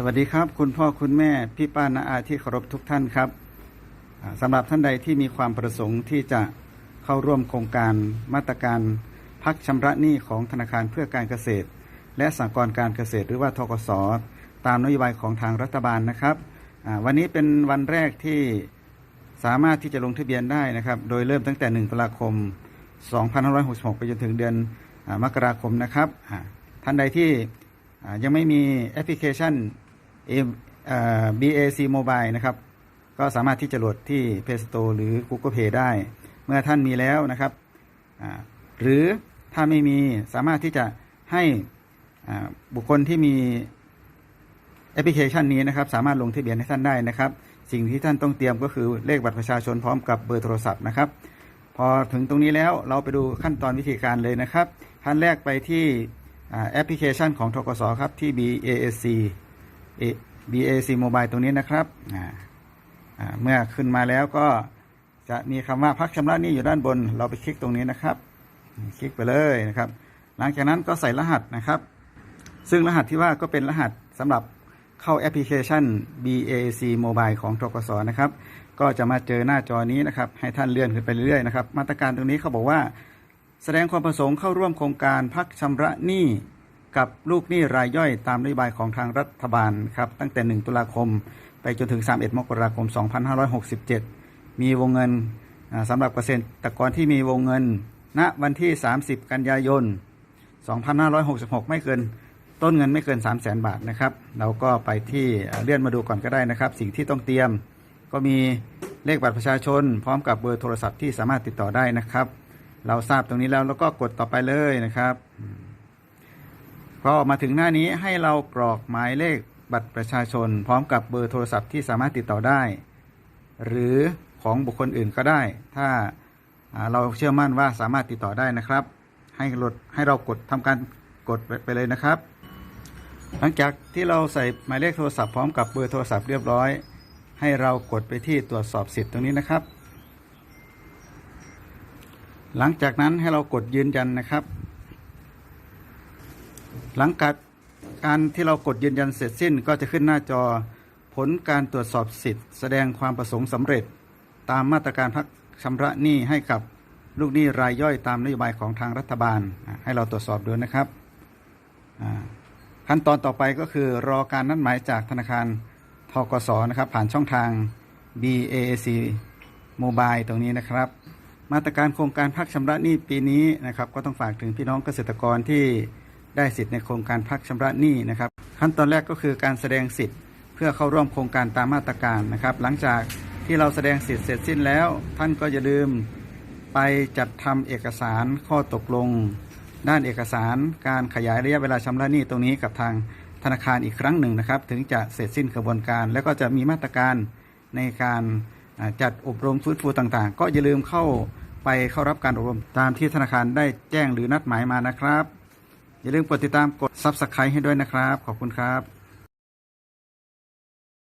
สวัสดีครับ คุณพ่อคุณแม่พี่ป้านาอาที่เคารพทุกท่านครับอ่าสำหรับท่านใดที่มีความประสงค์ที่จะเข้าร่วมโครงการมาตรการพักชำระหนี้ของธนาคารเพื่อการเกษตร และสหกรณ์การเกษตร หรือว่าทกสตามนโยบายของทางรัฐบาลนะครับวันนี้เป็นวันแรกที่สามารถที่จะลงทะเบียนได้นะครับ โดยเริ่มตั้งแต่ 1 ตุลาคม 2566 ไปจนถึงเดือนอมกราคมนะครับ ท่านใดที่ยังไม่มีแอปพลิเคชัน BAC Mobile นะครับ ก็สามารถที่จะโหลดที่ Play Store หรือ Google Play ได้ เมื่อท่านมีแล้วนะครับ หรือถ้าไม่มีสามารถที่จะให้บุคคลที่มีแอปพลิเคชันนี้นะครับ สามารถลงทะเบียนให้ท่านได้นะครับ สิ่งที่ท่านต้องเตรียมก็คือเลขบัตรประชาชนพร้อมกับเบอร์โทรศัพท์นะครับ พอถึงตรงนี้แล้วเราไปดูขั้นตอนวิธีการเลยนะครับขั้นแรกไปที่แอปพลิเคชันของทกสครับที่ BAC BAC Mobile ตรงนี้นะครับเมื่อขึ้นมาแล้วก็จะมีคำว่าพักชำระหนี้อยู่ด้านบน เราไปคลิกตรงนี้นะครับ คลิกไปเลยนะครับ หลังจากนั้นก็ใส่รหัสนะครับ ซึ่งรหัสที่ว่าก็เป็นรหัสสำหรับเข้าแอปพลิเคชัน BAC Mobile ของทกสนะครับ ก็จะมาเจอหน้าจอนี้นะครับ ให้ท่านเลื่อนขึ้นไปเรื่อยๆนะครับ มาตรการตรงนี้เขาบอกว่า แสดงความประสงค์เข้าร่วมโครงการพักชำระหนี้ กับลูกหนี้รายย่อยตามนโยบายของทางรัฐบาลครับตั้งแต่ 1 ตุลาคม ไปจนถึง 31 มกราคม 2567 มีวงเงินสำหรับเกษตรกรที่มีวงเงิน ณวันที่ 30 กันยายน 2566 ไม่เกินต้นเงินไม่เกิน 3 0 0 0 0 0บาทนะครับ เราก็ไปที่เลื่อนมาดูก่อนก็ได้นะครับ สิ่งที่ต้องเตรียมก็มีเลขบัตรประชาชน พร้อมกับเบอร์โทรศัพท์ที่สามารถติดต่อได้นะครับ เราทราบตรงนี้แล้วเราก็กดต่อไปเลยนะครับ อืมพอมาถึงหน้านี้ให้เรากรอกหมายเลขบัตรประชาชน พร้อมกับเบอร์โทรศัพท์ที่สามารถติดต่อได้ หรือของบุคคลอื่นก็ได้ ถ้าเราเชื่อมั่นว่าสามารถติดต่อได้นะครับ ให้ลดให้เรากดทำการกดไปไปเลยนะครับ หลังจากที่เราใส่หมายเลขโทรศัพท์พร้อมกับเบอร์โทรศัพท์เรียบร้อย ให้เรากดไปที่ตรวจสอบสิทธิ์ตรงนี้นะครับ หลังจากนั้นให้เรากดยืนยันนะครับ หลังจากการที่เรากดยืนยันเสร็จสิ้นก็จะขึ้นหน้าจอผลการตรวจสอบสิทธิ์ แสดงความประสงค์สำเร็จ ตามมาตรการพักชำระหนี้ให้กับลูกหนี้รายย่อยตามนโยบายของทางรัฐบาล ให้เราตรวจสอบดูนะครับ ขั้นตอนต่อไปก็คือรอการนัดหมายจากธนาคารทกสนะครับ ผ่านช่องทาง BAC Mobile ตรงนี้นะครับ มาตรการโครงการพักชำระหนี้ปีนี้นะครับ ก็ต้องฝากถึงพี่น้องเกษตรกรที่ ได้สิทธิ์ในโครงการพักชำระหนี้นะครับขั้นตอนแรกก็คือการแสดงสิทธิ์ เพื่อเข้าร่วมโครงการตามมาตรการนะครับ หลังจากที่เราแสดงสิทธิ์เสร็จสิ้นแล้ว ท่านก็อย่าลืมไปจัดทำเอกสารข้อตกลง ด้านเอกสารการขยายระยะเวลาชำระหนี้ตรงนี้กับทางธนาคารอีกครั้งหนึ่งนะครับ ถึงจะเสร็จสิ้นกระบวนการ แล้วก็จะมีมาตรการในการจัดอบรมฟื้นฟูต่างๆ ก็อย่าลืมเข้าไปเข้ารับการอบรมตามที่ธนาคารได้แจ้งหรือนัดหมายมานะครับ อย่าลืมกดติดตามกด Subscribe ให้ด้วยนะครับ ขอบคุณครับ